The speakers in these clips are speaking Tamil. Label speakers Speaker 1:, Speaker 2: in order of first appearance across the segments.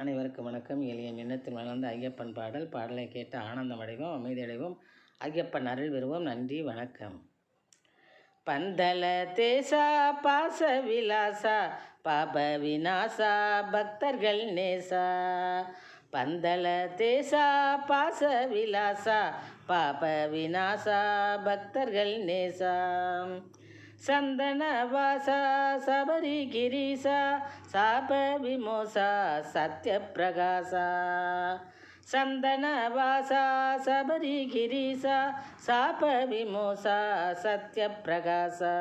Speaker 1: அனைவருக்கும் வணக்கம். எளிய எண்ணத்தில் வளர்ந்த ஐயப்பன் பாடல். பாடலை கேட்டு ஆனந்தம் அடைவோம் அமைதியடைவோம் ஐயப்பன் அருள் பெறுவோம். நன்றி வணக்கம். பந்தல தேசா பாச விலாசா பாப விநாசா பக்தர்கள் நேசா. பந்தல தேசா பாச விலாசா பாப விநாசா பக்தர்கள் நேசா. சந்தன வாசா சபரி கிரீசா சாப விமோசா சத்ய பிரகாசா. சந்தன வாசா சபரி கிரீசா சாப விமோசா சத்ய பிரகாசா.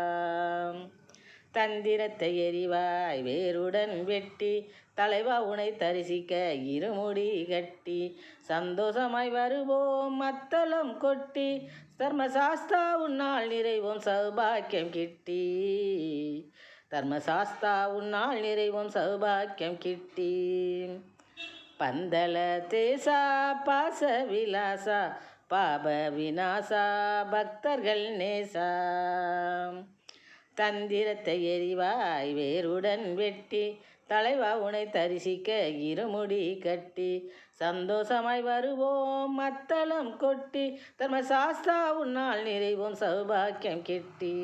Speaker 1: தந்திரத்தை எரிவாய் வேருடன் வெட்டி தலைவா உனை தரிசிக்க இருமுடி கட்டி. சந்தோஷமாய் வருவோம் மத்தளம் கொட்டி. தர்மசாஸ்தா உன்னால் நிறைவோம் சௌபாக்கியம் கிட்டி. தர்மசாஸ்தா உன்னால் நிறைவோம் சௌபாக்கியம் கிட்டி. பந்தல தேசா பாச விலாசா பாப விநாசா பக்தர்கள் நேசா. தந்திரத்தை எரிவாய் வேருடன் வெட்டி தலைவா உனை தரிசிக்க இருமுடி கட்டி. சந்தோஷமாய் வருவோம் மத்தளம் கொட்டி. தர்ம சாஸ்தா உன்னால் நிறைவோம் சௌபாக்கியம் கெட்டி.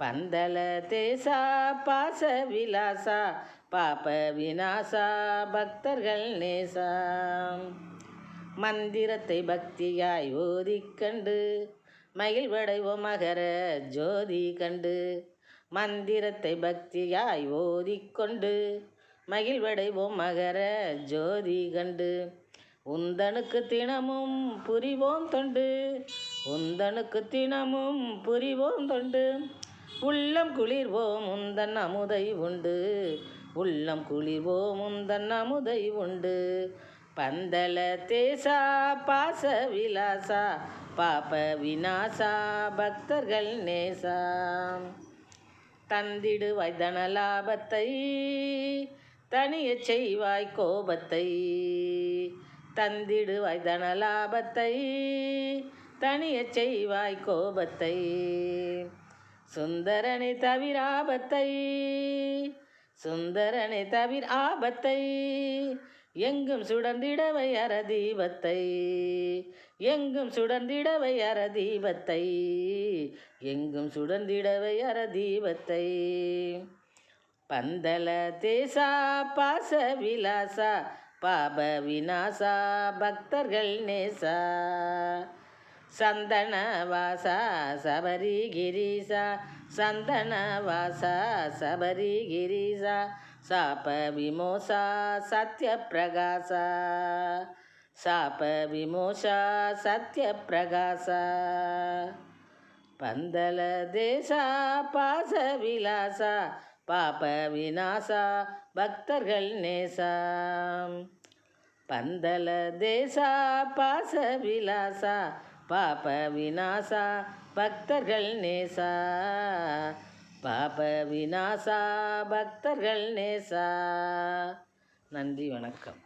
Speaker 1: பந்தல தேசா பாச விலாசா பாப விநாசா பக்தர்கள் நேசா. மந்திரத்தை பக்தியாய் ஓதிக்கண்டு மகிழ்வடைவோம் மகர ஜோதி கண்டு. மந்திரத்தை பக்தியாய் ஓதிக்கொண்டு மகிழ்வடைவோம் மகர ஜோதி கண்டு. உந்தனுக்கு தினமும் புரிவோம் தொண்டு. உந்தனுக்கு தினமும் புரிவோம் தொண்டு. உள்ளம் குளிர்வோம் உந்தன் அமுதை உண்டு. உள்ளம் குளிர்வோம் உந்தன் அமுதை உண்டு. பந்தல தேசா பாச விலாசா பாப விநாசா பக்தர்கள் நேசா. தந்திடுவாய் தன லாபத்தை தனிய செய்வாய் கோபத்தை. தந்திடுவாய் தன லாபத்தை தனிய செய்வாய் கோபத்தை. சுந்தரனை தவிர ஆபத்தை சுந்தரனை தவிர ஆபத்தை. எங்கும் சுடர்ந்திடவை அற தீபத்தை எங்கும் சுடர்ந்திடவை அற தீபத்தை எங்கும் சுடர்ந்திடவை அற தீபத்தை பந்தல தேசா பாச விலாசா பாப விநாசா பக்தர்கள் நேசா. சந்தன வாசா சபரி கிரீசா. சந்தன வாசா சபரி கிரீசா. சாப விமோசா சத்ய பிரகாசா சாப விமோசா சத்ய பிரகாசா பந்தல தேசா பாச விலாசா. பாப விநாசா பக்தர்கள் நேசா. பந்தல தேசா பாச விலாசா. பாப விநாசா பக்தர்கள் நேசா. பாப விநாசா பக்தர்கள் நேசா. நன்றி வணக்கம்.